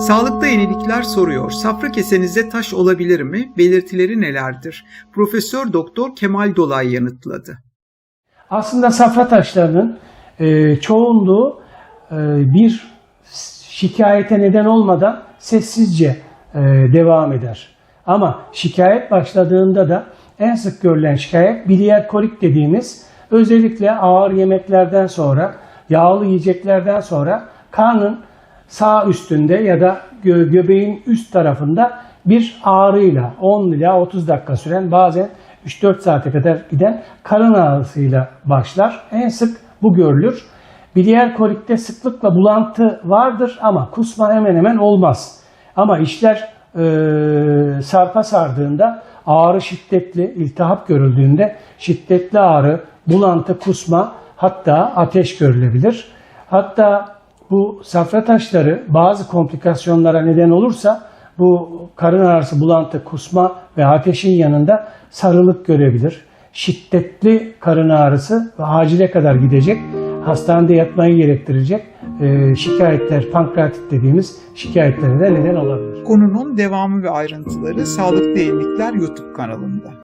Sağlıkta yenilikler soruyor. Safra kesenizde taş olabilir mi? Belirtileri nelerdir? Profesör Doktor Kemal Dolay yanıtladı. Aslında safra taşlarının e, çoğunluğu e, bir şikayete neden olmadan sessizce e, devam eder. Ama şikayet başladığında da en sık görülen şikayet biliyer kolik dediğimiz özellikle ağır yemeklerden sonra, yağlı yiyeceklerden sonra karnın sağ üstünde ya da gö- göbeğin üst tarafında bir ağrıyla 10 ila 30 dakika süren bazen 3-4 saate kadar giden karın ağrısıyla başlar. En sık bu görülür. Biliyer kolikte sıklıkla bulantı vardır ama kusma hemen hemen olmaz. Ama işler e, sarpa sardığında ağrı şiddetli, iltihap görüldüğünde şiddetli ağrı, bulantı, kusma hatta ateş görülebilir. Hatta bu safra taşları bazı komplikasyonlara neden olursa bu karın ağrısı, bulantı, kusma ve ateşin yanında sarılık görebilir. Şiddetli karın ağrısı ve acile kadar gidecek, hastanede yatmayı gerektirecek e, şikayetler, pankreatit dediğimiz şikayetlere de neden olabilir. Konunun devamı ve ayrıntıları Sağlıkta Yenilikler YouTube kanalında.